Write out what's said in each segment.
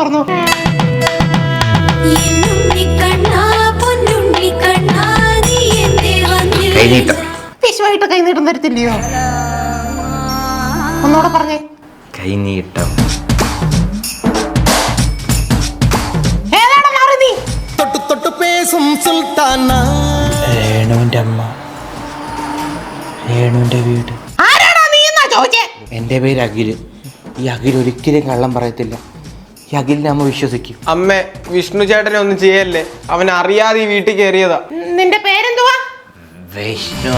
തുറന്നു? കൈനീട്ടം. വിശ്വമായിട്ട് കൈ നീട്ടം തരത്തില്ലയോ? ഒന്നുകൂടെ പറഞ്ഞേ. കൈനീട്ടം. പേസും സുൽത്താന. അമ്മ. വീട്. എന്റെ പേര് അഖിൽ ഈ അഖിൽ ഒരിക്കലും കള്ളം പറയത്തില്ല. ഈ അഖിലിനെ അമ്മ വിശ്വസിക്കും. അമ്മേ വിഷ്ണു ചേട്ടനെ ഒന്നും ചെയ്യല്ലേ? അവൻ അറിയാതെ ഈ വീട്ടിൽ കയറിയതാ നിന്റെ പേരെന്തുവാ? വിഷ്ണു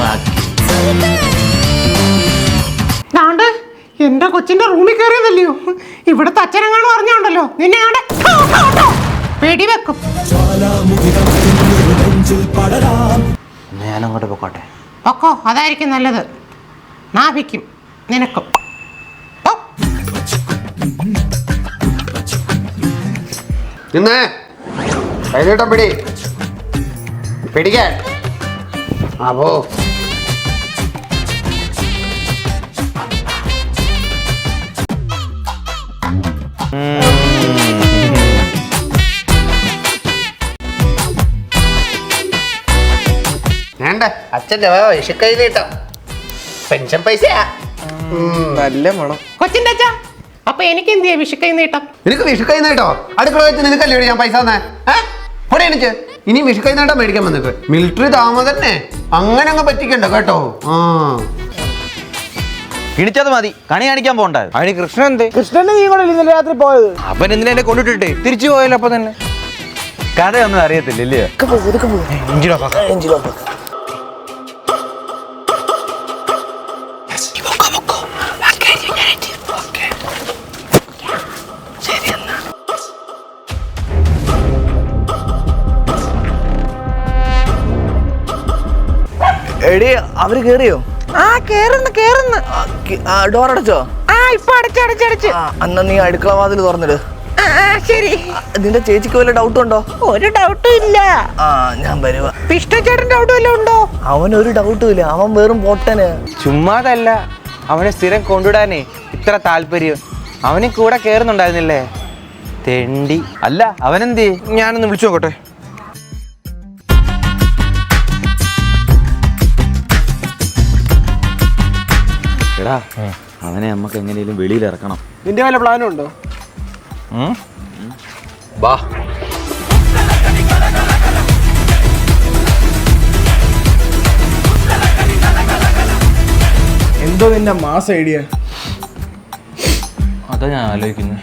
എന്റെ കൊച്ചിന്റെ റൂമിൽ കയറിയതല്ലയോ ഇവിടുത്തെ അച്ഛനെങ്ങാനും അറിഞ്ഞോണ്ടല്ലോ. നിന്നെ ഞാൻ അങ്ങോട്ട് പോയിക്കോട്ടെ ഒക്കോ അതായിരിക്കും നല്ലത്. നാഭിക്കും നിനക്കും. ഓ നിന്നേ. കൈനീട്ടം പിടി. പിടിക്കാൻ. ആ പോ. വേണ്ട. അച്ഛന്റെ വിഷക്കൈ നീട്ടം. പെൻഷൻ പൈസയാ. നല്ല മണം. കൊച്ചിന്റെ അച്ഛാ. അപ്പൊ എനിക്ക് എന്ത് ചെയ്യാം വിഷുക്കൈ നീട്ടം നിനക്ക് വിഷുക്കൈ നീട്ടോ അടുക്കള വെച്ച് നിനക്കല്ലേ ഞാൻ പൈസ തന്നെ? ഏ? എനിക്ക്. ഇനി വിഷുക്കൈ നീട്ടം മേടിക്കാൻ വന്നിട്ട് മിലിറ്ററി താമ തന്നെ അങ്ങനെ അങ്ങ് പറ്റിക്കണ്ട കേട്ടോ. ആ. ഇണിച്ചത് മതി. കണി കാണിക്കാൻ പോണ്ടായോ അതിന് കൃഷ്ണൻ എന്ത്? കൃഷ്ണന്റെ നീ കൂടെ ഇന്നലെ രാത്രി പോയത്? അവൻ ഇന്നലെ എന്നെ കൊണ്ടിട്ടിട്ട്? തിരിച്ചു പോയല്ലോ അപ്പൊ തന്നെ. കഥയൊന്നും അറിയത്തില്ല ഇല്ലയോ? എടി അവർ കേറിയോ? ആ കേറുന്നു കേറുന്നു. ഡോർ അടച്ചോ? ആ ഇപ്പൊ അടച്ചടച്ചടച്ച് അന്ന് നീ അടുക്കള വാതിൽ തുറന്നിട്. ശരി. നിന്റെ ചേച്ചിക്ക് വല്ല ഡൗട്ടും ഉണ്ടോ? ഒരു ഡൗട്ടും ഇല്ല. ആ ഞാൻ വരുക പിഷ്ടച്ചേട്ടൻ ചേട്ടൻ വല്ല ഉണ്ടോ? അവനൊരു ഡൗട്ടും ഇല്ല. അവൻ വെറും പൊട്ടന്. ചുമ്മാതല്ല. അവനെ സ്ഥിരം കൊണ്ടുവിടാനേ ഇത്ര താല്പര്യം. അവന് കൂടെ കേറുന്നുണ്ടായിരുന്നില്ലേ? തെണ്ടി. അല്ല അവനെന്തേ ഞാനൊന്ന് വിളിച്ചു നോക്കട്ടെ. എടാ അവനെ നമുക്ക് എങ്ങനെയും വെളിയിൽ ഇറക്കണം. നിന്റെ വല്ല പ്ലാനും ഉണ്ടോ? ബാ. എന്തോ നിന്റെ മാസ ഐഡിയ? അതാ ഞാൻ ആലോചിക്കുന്നത്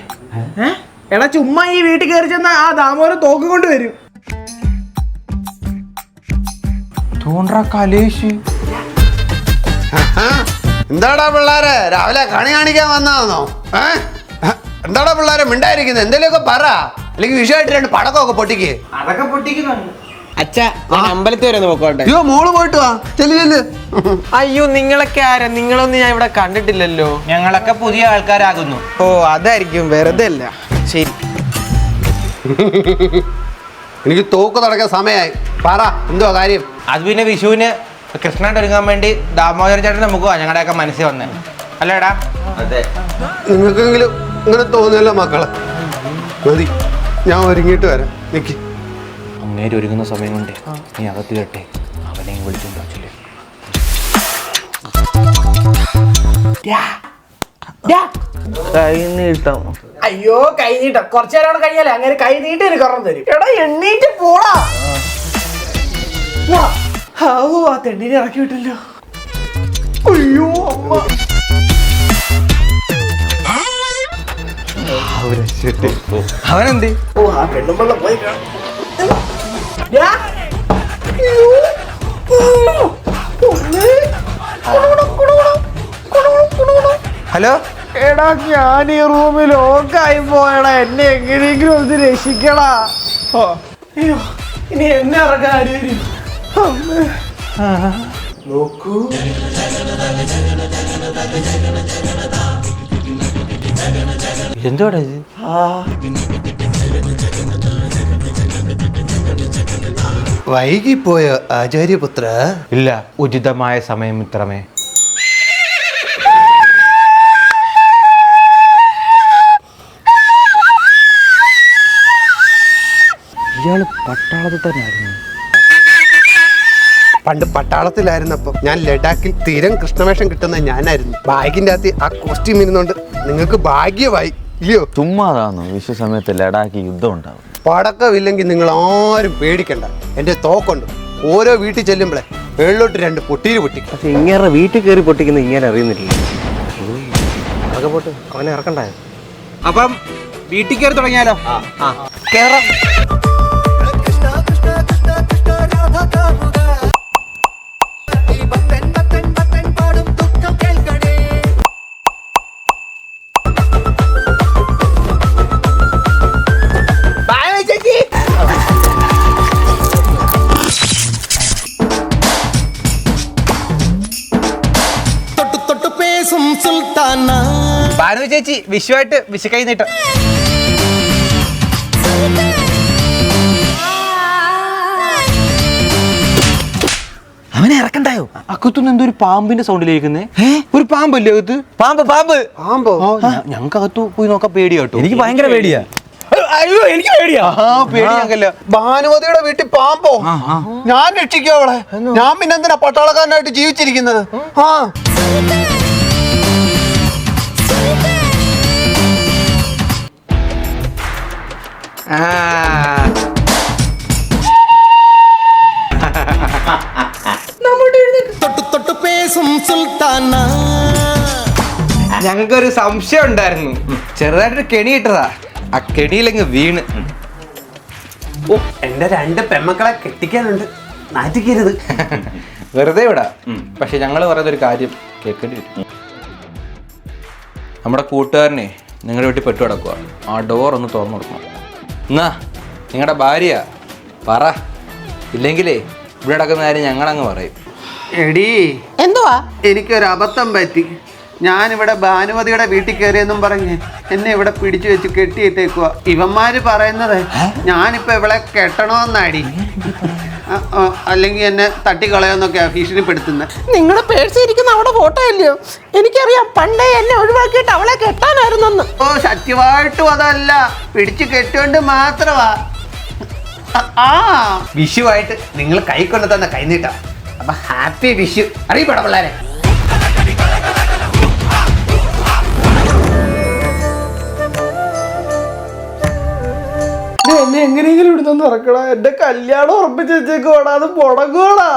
എടാ ചുമ്മാ ഈ വീട്ടിൽ കയറി ചെന്ന ആ ദാമോരം തോക്ക് കൊണ്ട് വരും. തോണ്ട കലേഷ് ആ, എന്താടാ പിള്ളാരെ? രാവിലെ കണി കാണിക്കാൻ വന്നതാണോ ഏ? എന്താടാ പിള്ളാരെ മിണ്ടായിരിക്കുന്നത് എന്തെങ്കിലുമൊക്കെ പറ. അല്ലെങ്കിൽ വിഷയമായിട്ട് രണ്ട് പടക്കമൊക്കെ പൊട്ടിക്ക്. അതൊക്കെ പൊട്ടിക്കുന്നുണ്ട്. അച്ഛാ ഞാൻ അമ്പലത്തിൽ വരെ നോക്കോട്ടെ അയ്യോ മോൾ പോയിട്ട് വാ. ചെല്ലു ചെല്ലു. അയ്യോ നിങ്ങളൊക്കെ ആരാ? നിങ്ങളൊന്നും ഞാൻ ഇവിടെ കണ്ടിട്ടില്ലല്ലോ. ഞങ്ങളൊക്കെ പുതിയ ആൾക്കാരാകുന്നു. ഓ അതായിരിക്കും. വെറുതെ അല്ല. ശരി. എനിക്ക് തോക്ക് നടക്കാൻ സമയമായി. പറ എന്തോ കാര്യം? അത് പിന്നെ വിഷുവിന് കൃഷ്ണനായിട്ട് ഒരുങ്ങാൻ വേണ്ടി ദാമോദരൻ ചേട്ടൻ നമുക്ക് ഞങ്ങളുടെയൊക്കെ മനസ്സിൽ വന്നേ. അല്ലേടാ? അതെ. നിങ്ങൾക്കെങ്കിലും ഇങ്ങനെ തോന്നിയല്ലോ മക്കളെ. മതി ഞാൻ ഒരുങ്ങിയിട്ട് വരാം. നിക്ക്. അങ്ങേര് ഒരുങ്ങുന്ന സമയം കൊണ്ട് നീ അകത്ത് കേട്ടെ. അവനെയും വിളിച്ചോണ്ട് വച്ചില്ലേ കൈ നീട്ടം അയ്യോ കൈ നീട്ടം കുറച്ചു നേരം കഴിഞ്ഞാലേ അങ്ങനെ കൈ നീട്ടി എനിക്ക് ഓർമ്മ തരും. എടാ എണ്ണീറ്റ് പോടാ. തെണ്ടിനെ ഇറക്കി വിട്ടല്ലോ അയ്യോ അമ്മ. അവനെന്ത്? ഓ ആ പോയി. കുടുകുടു. കുടുകുടു, കുടുകുടു. ഹലോ? എടാ ഞാൻ ഈ റൂമിൽ ഓക്കായി പോയടാ. എന്നെ എങ്ങനെയെങ്കിലും ഒന്ന് രക്ഷിക്കടാ. ഓ. അയ്യോ ഇനി എന്നെ ഇറക്കാൻ ആര് വരും? അമ്മേ. നോക്കൂ. എന്തോടാ ഇത്? വൈകിപ്പോയ ആചാര്യപുത്ര. ഇല്ല ഉചിതമായ സമയം ഇത്രമേ. ഇയാൾ പട്ടാളത്തിൽ തന്നെ ആയിരുന്നു പണ്ട് പട്ടാളത്തിലായിരുന്നപ്പോ ഞാൻ ലഡാക്കിൽ തീരം കൃഷ്ണവേഷം കിട്ടുന്ന ഞാനായിരുന്നു. ബാഗിന്റെ അകത്ത് ആ കോസ്റ്റ്യൂം ഇരുന്നോണ്ട് നിങ്ങൾക്ക് ഭാഗ്യമായി ഇല്ലയോ? ചുമ്മാതാന്നു വിശ്വസമയത്ത് ലഡാക്ക് യുദ്ധം ഉണ്ടാവും. പടക്കമില്ലെങ്കിൽ നിങ്ങൾ ആരും പേടിക്കണ്ട. എന്റെ തോക്കുണ്ട്. ഓരോ വീട്ടിൽ ചെല്ലുമ്പോഴേ വെള്ളോട്ട് രണ്ട് പൊട്ടീര് പൊട്ടിക്കും പക്ഷെ ഇങ്ങനെ വീട്ടിൽ കയറി പൊട്ടിക്കുന്ന ഇങ്ങനെ അറിയുന്നില്ല. അതൊക്കെ പോട്ട്. അവനെ ഇറക്കണ്ടായോ? അപ്പം വീട്ടിൽ കയറി തുടങ്ങിയാലോ? ആ. കേറാം. ഭാനു ചേച്ചി വിഷുവായിട്ട് വിഷുക്കൈ നീട്ടം അവനെ ഇറക്കണ്ടായോ? അക്കത്തുനിന്ന് എന്തോ ഒരു പാമ്പിന്റെ സൗണ്ടിലേക്കുന്നേ ഒരു പാമ്പല്ലേ അകത്ത്? പാമ്പ് പാമ്പ്. പാമ്പോ? ഞങ്ങൾക്ക് അകത്ത് പോയി നോക്കാൻ പേടിയാ കേട്ടോ. എനിക്ക് ഭയങ്കര പേടിയാ. അയ്യോ എനിക്ക് പേടിയാ. ഭാനുമതിയുടെ വീട്ടിൽ പാമ്പോ? ഞാൻ രക്ഷിക്കോ അവളെ. ഞാൻ പിന്നെന്തിനാ പട്ടാളക്കാരനായിട്ട് ജീവിച്ചിരിക്കുന്നത്? ആ. തൊട്ട് തൊട്ട് പേസും സുൽത്താന. ഞങ്ങൾക്കൊരു സംശയം ഉണ്ടായിരുന്നു. ചെറുതായിട്ടൊരു കെണി ഇട്ടതാ. ആ കെണിയിലങ്ങ് വീണ്. ഓ എന്റെ രണ്ട് പെമ്മക്കളെ കെട്ടിക്കാനുണ്ട്. നാറ്റിക്കരുത്. വെറുതെ വിടാ. പക്ഷെ ഞങ്ങൾ പറയുന്ന ഒരു കാര്യം കേൾക്കേണ്ടി വരും. നമ്മുടെ കൂട്ടുകാരനെ നിങ്ങളുടെ വീട്ടിൽ പെട്ടു കിടക്കുക ആ ഡോർ ഒന്ന് തുറന്നു കൊടുക്കണം. എന്നാ നിങ്ങളുടെ ഭാര്യ പറ. ഇല്ലെങ്കിലേ ഇവിടെ നടക്കുന്ന കാര്യം ഞങ്ങളങ്ങ് പറയും. എടീ എന്തുവാ? എനിക്കൊരു അബദ്ധം പറ്റി. ഞാനിവിടെ ഭാനുമതിയുടെ വീട്ടിൽ കയറിയെന്നും പറഞ്ഞ് എന്നെ ഇവിടെ പിടിച്ചു വെച്ച് കെട്ടിയിട്ടേക്കുക ഇവന്മാര് പറയുന്നത് ഞാനിപ്പോ ഇവളെ കെട്ടണമെന്നാടി അ- അല്ലെങ്കിൽ എന്നെ തട്ടിക്കളയെന്നൊക്കെ ഭീഷണിപ്പെടുത്തുന്നത് നിങ്ങളുടെ പേഴ്സിരിക്കുന്ന അവിടെ ഫോട്ടോ അല്ലയോ എനിക്കറിയാം പണ്ടേ എന്നെ ഒഴിവാക്കിയിട്ട് അവളെ കെട്ടാനായിരുന്നെന്ന്. ഓ സത്യമായിട്ടും അതല്ല. പിടിച്ചു കെട്ടുകൊണ്ട് മാത്രമാ ആ. വിഷുവായിട്ട് നിങ്ങൾ കൈ കൊണ്ടു തന്ന കൈനീട്ടം. അപ്പൊ ഹാപ്പി വിഷു. അറിയപ്പെടാം പിള്ളേരെ. എന്നെ എങ്ങനെയെങ്കിലും ഇവിടുന്ന് ഇറക്കടാ. എന്റെ കല്യാണം ഉറപ്പിച്ച് വെച്ചേക്കോടാ അത് മുടങ്ങോടാ